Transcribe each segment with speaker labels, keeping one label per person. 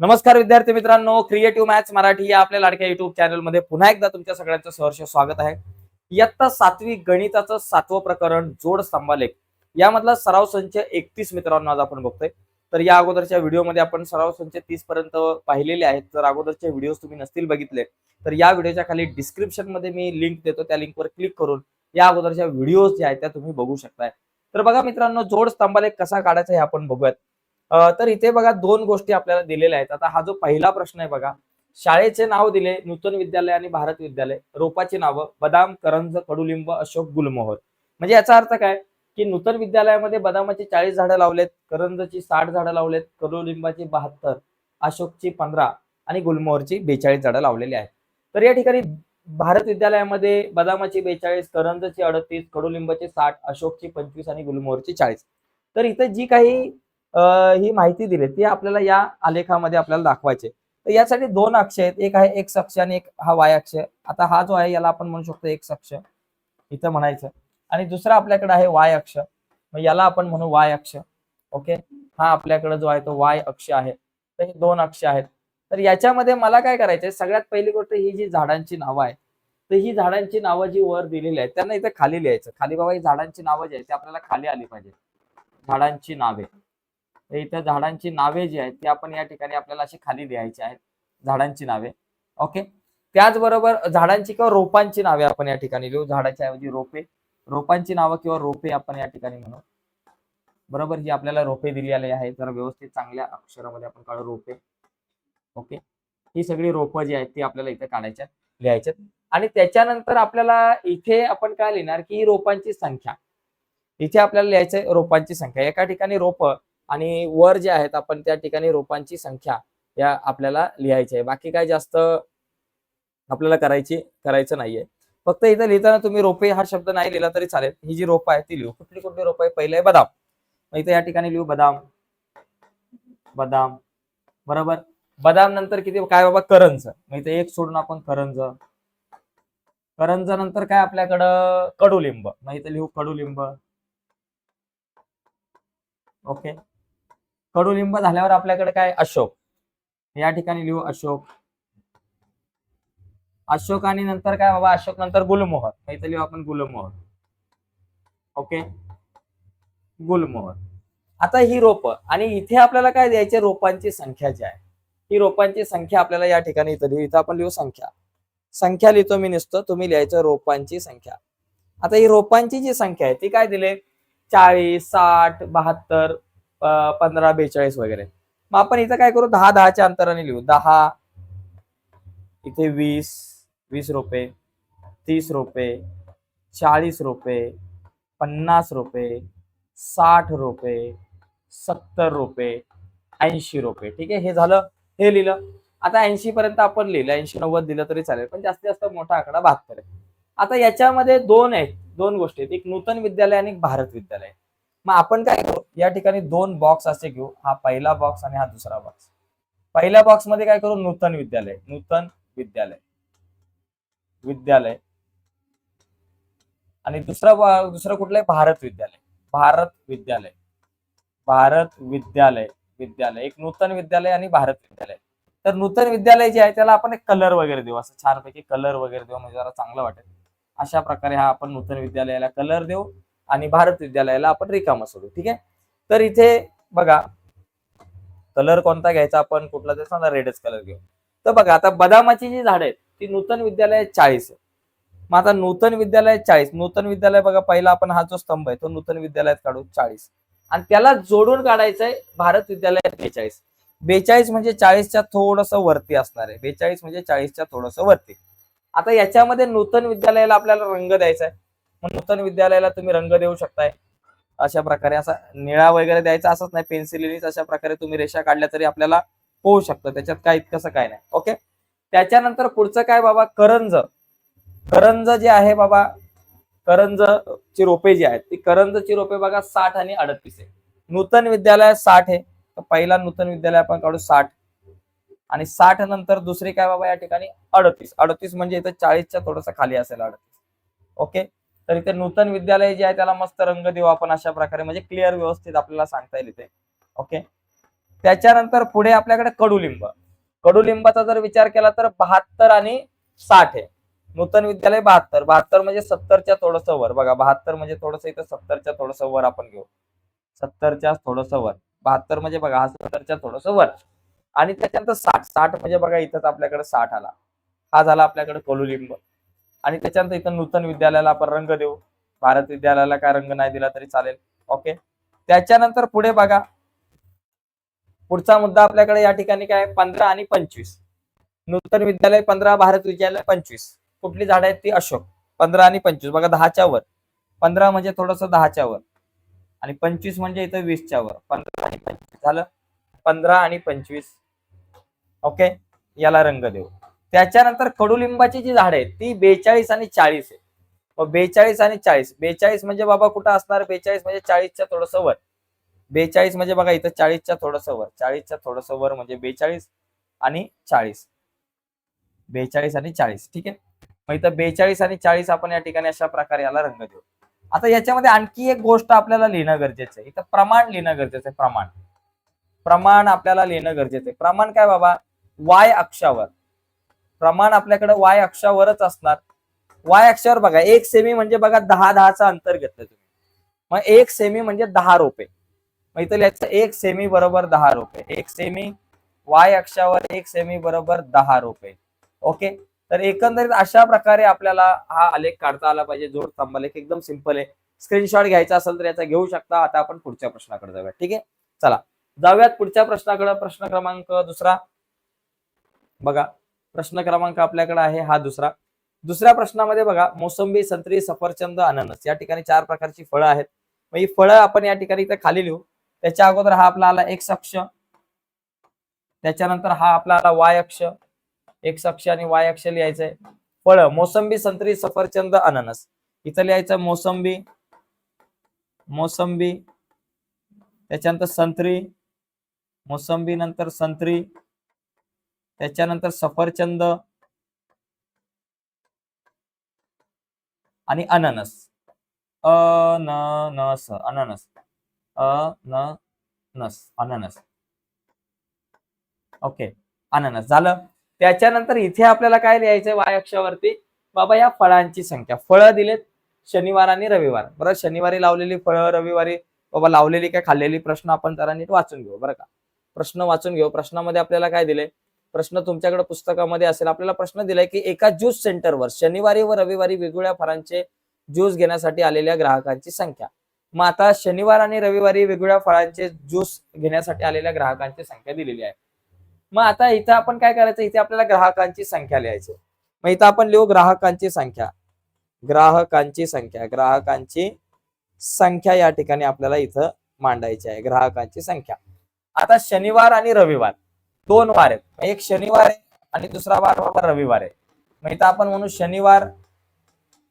Speaker 1: नमस्कार विद्यार्थी मित्रांनो क्रिएटिव्ह मॅथ्स मराठी या आपल्या लाडक्या युट्यूब चॅनलमध्ये पुन्हा एकदा तुमच्या सगळ्यांचं सहर्ष स्वागत आहे. इयत्ता सातवी गणिताचं सातवं प्रकरण जोड स्तंभालेख. यामधला सराव संच एकतीस मित्रांनो आज आपण बघतोय. तर या अगोदरच्या व्हिडिओमध्ये आपण सराव संच तीस पर्यंत पाहिलेले आहेत. जर अगोदरचे व्हिडिओ तुम्ही नसतील बघितले तर या व्हिडिओच्या खाली डिस्क्रिप्शनमध्ये मी लिंक देतो. त्या लिंकवर क्लिक करून या अगोदरच्या व्हिडिओज ज्या आहेत त्या तुम्ही बघू शकताय. तर बघा मित्रांनो जोड स्तंभालेख कसा काढायचा हे आपण बघूयात. तर इथे बघा दोन गोष्टी आपल्याला दिलेल्या आहेत. आता हा जो पहिला प्रश्न आहे बघा शाळेचे नाव दिले नूतन विद्यालय आणि भारत विद्यालय. रोपाची नावं बदाम करंज कडुलिंब अशोक गुलमोहर. म्हणजे याचा अर्थ काय? की नूतन विद्यालयामध्ये बदामाची चाळीस झाडं लावलेत करंजची साठ झाडं लावलेत कडुलिंबाची बहात्तर अशोकची पंधरा आणि गुलमोहरची बेचाळीस झाडं लावलेली आहेत. तर या ठिकाणी भारत विद्यालयामध्ये बदामाची बेचाळीस करंजची अडतीस कडुलिंबाची साठ अशोकची पंचवीस आणि गुलमोहरची चाळीस. तर इथे जी काही ही माहिती दिली. ती आपल्याला या आलेखामध्ये आपल्याला दाखवायचे. तर यासाठी दोन अक्ष आहेत. एक आहे एक्स अक्ष आणि एक हा वाय अक्ष. आता हा जो आहे याला आपण म्हणू शकतो एक्स अक्ष. इथं म्हणायचं. आणि दुसरा आपल्याकडे आहे वाय अक्ष. मग याला आपण म्हणू वाय अक्ष. ओके? हा आपल्याकडे जो आहे तो वाय अक्ष आहे. तर हे दोन अक्ष आहेत. तर याच्यामध्ये मला काय करायचंय? सगळ्यात पहिली गोष्ट ही जी झाडांची नावं आहे तर ही झाडांची नावं जी वर दिलेली आहेत त्यांना इथे खाली लिहायचं. खाली बाबा ही झाडांची नावं जी आहेत ती आपल्याला खाली आली पाहिजे झाडांची नावे. तर इथे झाडांची नावे जी आहेत ती आपण या ठिकाणी आपल्याला अशी खाली लिहायची आहेत. झाडांची नावे. ओके त्याचबरोबर झाडांची किंवा रोपांची नावे आपण या ठिकाणी लिहू. झाडाच्या ऐवजी रोपे. रोपांची नावं किंवा रोपे आपण या ठिकाणी म्हणू. बरोबर? ही आपल्याला रोपे दिली आली आहे जरा व्यवस्थित चांगल्या अक्षरामध्ये आपण काढू रोपे. ओके ही सगळी रोपं जी आहेत ती आपल्याला इथे काढायच्या लिहायच्यात आणि त्याच्यानंतर आपल्याला इथे आपण काय लिहिणार की ही रोपांची संख्या. इथे आपल्याला लिहायचंय रोपांची संख्या. एका ठिकाणी रोप आणि वर जे आहेत आपण त्या ठिकाणी रोपांची संख्या या आपल्याला लिहायची आहे. बाकी काय जास्त आपल्याला करायची करायचं नाहीये. फक्त इथं लिहिताना तुम्ही रोपे हा शब्द नाही लिहिला तरी चालेल. ही जी रोपं आहे ती लिहू. कुठली कुठली रोपं आहे पहिले बदाम. मग इथे या ठिकाणी लिहू बदाम. बदाम. बरोबर? बदाम नंतर किती? काय बाबा? करंज. मग इथे एक सोडून आपण करंज. करंज नंतर काय आपल्याकडं? कडुलिंब. मग इथे लिहू कडुलिंब. ओके? कडुलिंब झाल्यावर आपल्याकडे काय? अशोक. या ठिकाणी लिहू अशोक. अशोक आणि नंतर काय बाबा? अशोक नंतर गुलमोहर. काहीतरी लिहू आपण गुलमोहर. ओके गुलमोहर. आता ही रोप आणि इथे आपल्याला काय द्यायचे? रोपांची संख्या जी आहे. ही रोपांची संख्या आपल्याला या ठिकाणी इथं लिहू. इथं आपण लिहू संख्या. संख्या लिहितो मी नुसतं. तुम्ही लिहायचं रोपांची संख्या. आता ही रोपांची जी संख्या आहे ती काय दिले? चाळीस साठ बहात्तर पंधरा बेचाळीस वगैरे. मग आपण इथं काय करू? दहा दहाच्या अंतराने लिहू. दहा इथे वीस वीस रुपये तीस रुपये चाळीस रुपये पन्नास रुपये साठ रुपये सत्तर रुपये ऐंशी रुपये. ठीक आहे? हे झालं. हे लिहिलं. आता ऐंशी पर्यंत आपण लिहिलं. ऐंशी नव्वद दिलं तरी चालेल. पण जास्तीत जास्त मोठा आकडा बहात्तर आहे. आता याच्यामध्ये दोन आहेत. दोन गोष्टी आहेत. एक नूतन विद्यालय आणि एक भारत विद्यालय. मग आपण काय करू? या ठिकाणी दोन बॉक्स असे घेऊ. हा पहिला बॉक्स आणि हा दुसरा बॉक्स पहिल्या बॉक्समध्ये काय करू? नूतन विद्यालय. नूतन विद्यालय. विद्यालय. आणि दुसरा दुसरं कुठलं आहे भारत विद्यालय. भारत विद्यालय. भारत विद्यालय. विद्यालय. एक नूतन विद्यालय आणि भारत विद्यालय. तर नूतन विद्यालय जे आहे त्याला आपण एक कलर वगैरे देऊ. असं छानपैकी कलर वगैरे देऊ म्हणजे जरा चांगलं वाटेल. अशा प्रकारे हा आपण नूतन विद्यालयाला कलर देऊ. आणि भारत विद्यालयाला आपण रिकामा सोडू ठीक आहे? तर इथे बघा कलर कोणता घ्यायचा आपण कुठला ते सांगा रेडच कलर घेऊ. तर बघा आता बदामाची जी झाडं आहेत ती नूतन विद्यालय चाळीस आहे. मग आता नूतन विद्यालय चाळीस नूतन विद्यालय बघा पहिला आपण हा जो स्तंभ आहे तो नूतन विद्यालयात काढू चाळीस. आणि त्याला जोडून काढायचंय भारत विद्यालयात बेचाळीस. बेचाळीस म्हणजे चाळीसच्या थोडस वरती असणार आहे. बेचाळीस म्हणजे चाळीसच्या थोडस वरती. आता याच्यामध्ये नूतन विद्यालयाला आपल्याला रंग द्यायचा आहे. मग नूतन विद्यालयाला तुम्ही रंग देऊ शकताय. अशा प्रकारे असा निळा वगैरे द्यायचा असंच नाही पेन्सिलीनीच अशा प्रकारे तुम्ही रेषा काढल्या तरी आपल्याला होऊ शकतं. त्याच्यात काय इतकंसं काय नाही. ओके त्याच्यानंतर पुढचं काय बाबा? करंज. करंज जे आहे बाबा करंज ची रोपे जी आहेत ती करंजची रोपे बघा साठ आणि अडतीस आहे. नूतन विद्यालय साठ आहे. तर पहिला नूतन विद्यालय आपण काढू साठ. आणि साठ नंतर दुसरी काय बाबा या ठिकाणी? अडतीस. अडतीस म्हणजे इथं चाळीसच्या थोडस खाली असेल अडतीस. ओके तर इथे नूतन विद्यालय जे आहे त्याला मस्त रंग देऊ आपण अशा प्रकारे म्हणजे क्लिअर व्यवस्थित आपल्याला सांगता येईल इथे. ओके त्याच्यानंतर पुढे आपल्याकडे कडुलिंब. कडुलिंबाचा जर विचार केला तर बहात्तर आणि साठ आहे. नूतन विद्यालय बहात्तर. बहात्तर म्हणजे सत्तरच्या थोडस वर. बघा बहात्तर म्हणजे थोडस इथं सत्तरच्या थोडस वर आपण घेऊ. सत्तरच्या थोडस वर. बहात्तर म्हणजे बघा हा सत्तरच्या थोडस वर. आणि त्याच्यानंतर साठ. साठ म्हणजे बघा इथंच आपल्याकडे साठ आला. हा झाला आपल्याकडे कडुलिंब. आणि त्याच्यानंतर इथं नूतन विद्यालयाला आपण रंग देऊ. भारत विद्यालयाला काय रंग नाही दिला तरी चालेल. ओके त्याच्यानंतर पुढे बघा. पुढचा मुद्दा आपल्याकडे या ठिकाणी काय पंधरा आणि पंचवीस. नूतन विद्यालय पंधरा भारत विद्यालय पंचवीस. कुठली झाडं आहेत ती? अशोक. पंधरा आणि पंचवीस. बघा दहाच्या वर. पंधरा म्हणजे थोडस दहाच्या वर. आणि पंचवीस म्हणजे इथं वीसच्या वर. पंधरा आणि पंचवीस. झालं? पंधरा आणि पंचवीस. ओके याला रंग देऊ. त्याच्यानंतर कडुलिंबाची जी झाड आहेत ती बेचाळीस आणि चाळीस आहे बेचाळीस आणि चाळीस बेचाळीस म्हणजे बाबा कुठं असणार? बेचाळीस म्हणजे चाळीसच्या थोडस वर. बेचाळीस म्हणजे बघा इथं चाळीसच्या थोडस वर. चाळीसच्या थोडस वर म्हणजे बेचाळीस आणि चाळीस. बेचाळीस आणि चाळीस ठीक आहे? मग इथं बेचाळीस आणि चाळीस आपण या ठिकाणी अशा प्रकारे याला रंग देऊ. आता याच्यामध्ये आणखी एक गोष्ट आपल्याला लिहिणं गरजेचं आहे. इथं प्रमाण लिहिणं गरजेचं आहे प्रमाण. प्रमाण आपल्याला लिहिणं गरजेचं आहे. प्रमाण काय बाबा? वाय अक्षावर. प्रमाण आपल्याकडे वाय अक्षावरच असणार. वाय अक्षावर बघा एक सेमी म्हणजे बघा दहा दहाचं अंतर घेतलं तुम्ही. मग एक सेमी म्हणजे दहा रोपे. मग इथं लिहायचं एक सेमी बरोबर दहा रोपे. एक सेमी वाय अक्षावर एक सेमी बरोबर दहा रोपे. ओके? तर एकंदरीत अशा प्रकारे आपल्याला हा आलेख काढता आला पाहिजे. जोड स्तंभालेख एकदम सिंपल आहे. स्क्रीनशॉट घ्यायचा असेल तर याचा घेऊ शकता. आता आपण पुढच्या प्रश्नाकडे जाऊया. ठीक आहे? चला. जाऊयात पुढच्या प्रश्नाकडे. प्रश्न क्रमांक दुसरा. बघा. प्रश्न क्रमांक आपल्याकडे आहे हा दुसरा. दुसऱ्या प्रश्नामध्ये बघा मोसंबी संत्री सफरचंद अननस या ठिकाणी चार प्रकारची फळं आहेत. मग ही फळं आपण या ठिकाणी इथं खाली लिहू. त्याच्या अगोदर हा आपला आला एक्स अक्ष. त्याच्यानंतर हा आपला आला वाय अक्ष. एक्स अक्ष आणि वाय अक्ष लिहायचंय. फळं मोसंबी संत्री सफरचंद अननस. इथं लिहायचं मोसंबी मोसंबी त्याच्यानंतर संत्री मोसंबी नंतर संत्री त्याच्यानंतर सफरचंद आणि अननस. अननस अननस. अननस अननस. ओके अननस. झालं. त्याच्यानंतर इथे आपल्याला काय लिहायचंय वायक्षावरती बाबा या फळांची संख्या. फळं दिलेत शनिवार आणि रविवार. बरं शनिवारी लावलेली फळं रविवारी बाबा लावलेली काय खाल्लेली? प्रश्न आपण जरा नीट वाचून घेऊ बरं का? प्रश्न वाचून घेऊ. प्रश्नामध्ये आपल्याला काय दिले प्रश्न तुमच्याकडे पुस्तकामध्ये असेल. आपल्याला प्रश्न दिलाय की एका ज्यूस सेंटरवर शनिवारी व रविवारी वेगवेगळ्या फळांचे ज्यूस घेण्यासाठी आलेल्या ग्राहकांची संख्या. मग आता शनिवार आणि रविवारी वेगवेगळ्या फळांचे ज्यूस घेण्यासाठी आलेल्या ग्राहकांची संख्या दिलेली आहे. मग आता इथं आपण काय करायचं? इथे आपल्याला ग्राहकांची संख्या लिहायची मग इथं आपण लिहू ग्राहकांची संख्या. ग्राहकांची संख्या. ग्राहकांची संख्या या ठिकाणी आपल्याला इथं मांडायची आहे. ग्राहकांची संख्या. आता शनिवार आणि रविवार. दोन वार आहेत. एक शनिवार आहे आणि दुसरा वार बाबा रविवार आहे. मग इथं आपण म्हणू शनिवार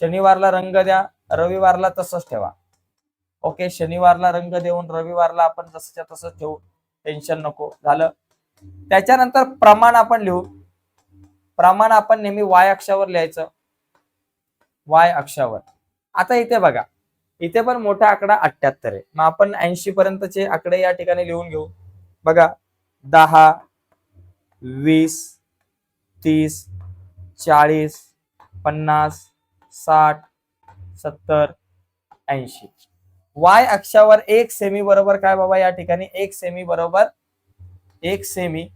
Speaker 1: शनिवारला रंग द्या रविवारला तसंच ठेवा. ओके शनिवारला रंग देऊन रविवारला आपण जसंच्या तसंच ठेवू. टेन्शन नको. झालं? त्याच्यानंतर प्रमाण आपण लिहू. प्रमाण आपण नेहमी वाय अक्षावर लिहायचं. वाय अक्षावर. आता इथे बघा. इथे पण मोठा आकडा अठ्याहत्तर आहे. मग आपण ऐंशी पर्यंतचे आकडे या ठिकाणी लिहून घेऊ. बघा. दहा वीस तीस चाळीस पन्नास साठ सत्तर ऐंशी. वाय अक्षावर एक सेमी बरोबर काय बाबा या ठिकाणी? एक सेमी बरोबर एक सेमी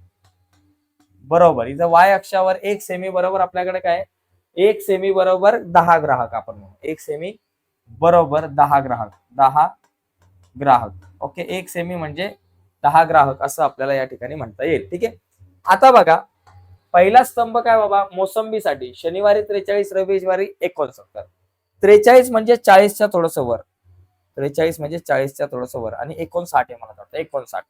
Speaker 1: बरोबर. इथं वाय अक्षावर एक सेमी बरोबर आपल्याकडे काय एक सेमी बरोबर दहा ग्राहक आपण म्हणू. एक सेमी बरोबर दहा ग्राहक. दहा ग्राहक. ओके एक सेमी म्हणजे दहा ग्राहक असं आपल्याला या ठिकाणी म्हणता येईल. ठीक आहे? आता बघा पहिला स्तंभ काय बाबा? मोसंबीसाठी. शनिवारी त्रेचाळीस रविवारी एकोणसत्तर त्रेचाळीस म्हणजे चाळीसच्या थोडस वर. त्रेचाळीस म्हणजे चाळीसच्या थोडस वर. आणि एकोणसाठ आहे मला वाटतं. एकोणसाठ.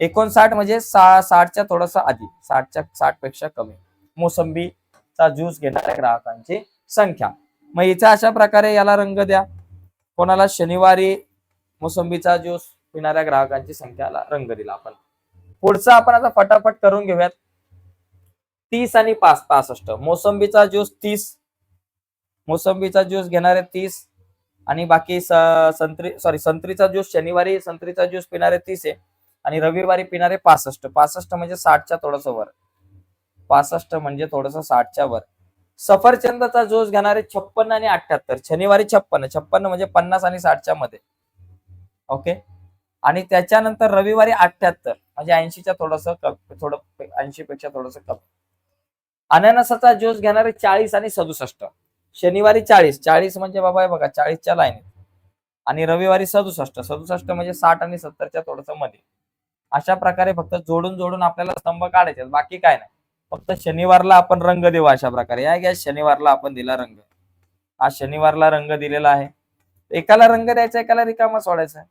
Speaker 1: एकोणसाठ म्हणजे सा साठच्या थोडस आधी. साठच्या साठपेक्षा कमी. मोसंबीचा ज्यूस घेणाऱ्या ग्राहकांची संख्या. मग इथे अशा प्रकारे याला रंग द्या. कोणाला शनिवारी मोसंबीचा ज्यूस पिणाऱ्या ग्राहकांची संख्याला रंग दिला आपण. पुढचं आपण आता फटाफट करून घेऊयात. तीस आणि पाच पासष्ट. मोसंबीचा ज्यूस तीस. मोसंबीचा ज्यूस घेणारे तीस. आणि बाकी संत्री सॉरी संत्रीचा ज्यूस शनिवारी संत्रीचा ज्यूस पिणारे तीस आहे. आणि रविवारी पिणारे पासष्ट. पासष्ट म्हणजे साठच्या थोडस वर. पासष्ट म्हणजे थोडस साठच्या वर. सफरचंदाचा ज्यूस घेणारे छप्पन्न आणि अठ्याहत्तर. शनिवारी छप्पन्न छप्पन्न म्हणजे पन्नास आणि साठच्या मध्ये. ओके? आणि त्याच्यानंतर रविवारी अठ्याहत्तर. म्हणजे ऐंशीच्या थोडस थोडं ऐंशी पेक्षा थोडस कमी. अननसाचा ज्यूस घेणारे चाळीस आणि सदुसष्ट. शनिवारी चाळीस. चाळीस म्हणजे बाबा हे बघा चाळीसच्या लाईनीत आणि रविवारी सदुसष्ट. सदुसष्ट म्हणजे साठ आणि सत्तरच्या थोडसमध्ये. अशा प्रकारे फक्त जोडून जोडून आपल्याला स्तंभ काढायचे बाकी काय नाही. फक्त शनिवारला आपण रंग देऊ अशा प्रकारे. या घ्या शनिवारला आपण दिला रंग. आज शनिवारला रंग दिलेला आहे. एकाला रंग द्यायचा एकाला रिकामा सोडायचा.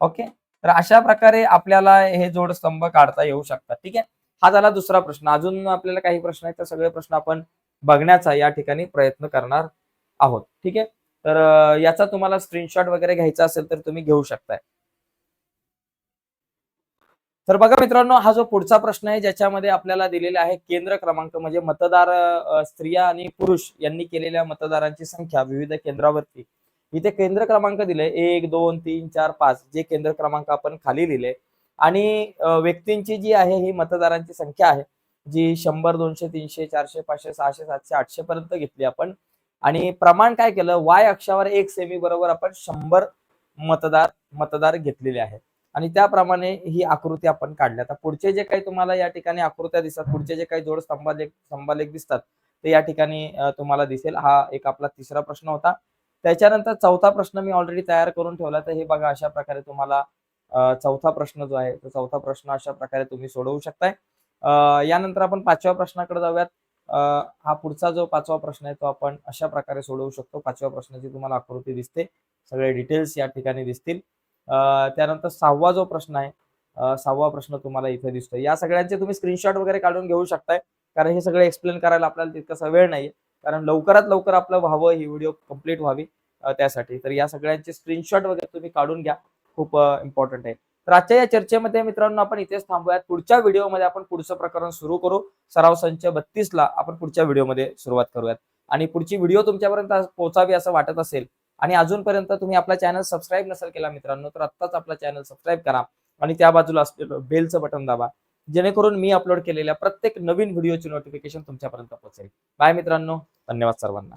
Speaker 1: ओके? तर अशा प्रकारे आपल्याला हे जोडस्तंभ काढता येऊ शकतात. ठीक आहे? हा झाला दुसरा प्रश्न. अजून आपल्याला काही प्रश्न आहेत? तर सगळे प्रश्न आपण बघण्याचा या ठिकाणी प्रयत्न करणार आहोत. ठीक आहे? तर याचा तुम्हाला स्क्रीनशॉट वगैरे घ्यायचा असेल तर तुम्ही घेऊ शकताय. तर बघा मित्रांनो हा जो पुढचा प्रश्न आहे ज्याच्यामध्ये आपल्याला दिलेला आहे केंद्र क्रमांक म्हणजे मतदार स्त्रिया आणि पुरुष यांनी केलेल्या मतदारांची संख्या विविध केंद्रावरती. इथे केंद्र क्रमांक दिले. एक दोन तीन चार पाच जे केंद्र क्रमांक आपण खाली दिले. आणि व्यक्तींची जी आहे ही मतदारांची संख्या आहे जी शंभर दोनशे तीनशे चारशे पाचशे सहाशे सातशे आठशे पर्यंत घेतली आपण. आणि प्रमाण काय केलं? वाय अक्षावर एक सेमी बरोबर आपण शंभर मतदार मतदार घेतलेले आहेत. आणि त्याप्रमाणे ही आकृती आपण काढली. आता पुढचे जे काही तुम्हाला या ठिकाणी आकृत्या दिसतात पुढचे जे काही जोड स्तंभालेख स्तंभालेख दिसतात ते या ठिकाणी तुम्हाला दिसेल. हा एक आपला तिसरा प्रश्न होता. त्याच्यानंतर चौथा प्रश्न मी ऑलरेडी तयार करून ठेवला तर हे बघा अशा प्रकारे तुम्हाला चौथा प्रश्न जो आहे तो चौथा प्रश्न अशा प्रकारे तुम्ही सोडवू शकताय. यानंतर आपण पाचव्या प्रश्नाकडे जाऊयात. हा पुढचा जो पाचवा प्रश्न आहे तो आपण अशा प्रकारे सोडवू शकतो. पाचव्या प्रश्नाची तुम्हाला आकृती दिसते. सगळे डिटेल्स या ठिकाणी दिसतील. त्यानंतर सहावा जो प्रश्न आहे सहावा प्रश्न तुम्हाला इथे दिसतोय. या सगळ्यांचे तुम्ही स्क्रीनशॉट वगैरे काढून घेऊ शकताय. कारण हे सगळे एक्सप्लेन करायला आपल्याला तितकासा वेळ नाहीये. कारण लवकरात लवकर आपलं व्हावं ही व्हिडिओ कंप्लीट व्हावी त्यासाठी. तर या सगळ्यांचे स्क्रीनशॉट वगैरे तुम्ही काढून घ्या. खूप इम्पॉर्टंट आहे. तर आजच्या या चर्चेमध्ये मित्रांनो आपण इथेच थांबूयात. पुढच्या व्हिडिओमध्ये आपण पुढचं प्रकरण सुरू करू. सराव संच बत्तीस ला आपण पुढच्या व्हिडिओमध्ये सुरुवात करूयात. आणि पुढची व्हिडिओ तुमच्यापर्यंत पोहोचावी असं वाटत असेल आणि अजूनपर्यंत तुम्ही आपला चॅनल सबस्क्राईब नसेल केला मित्रांनो तर आत्ताच आपला चॅनल सबस्क्राईब करा. आणि त्या बाजूला असलेलं बेलचं बटन दाबा. जेणेकरून मी अपलोड केलेल्या प्रत्येक नवीन व्हिडिओची नोटिफिकेशन तुमच्यापर्यंत पोहोचेल. बाय मित्रांनो धन्यवाद सर्वांना.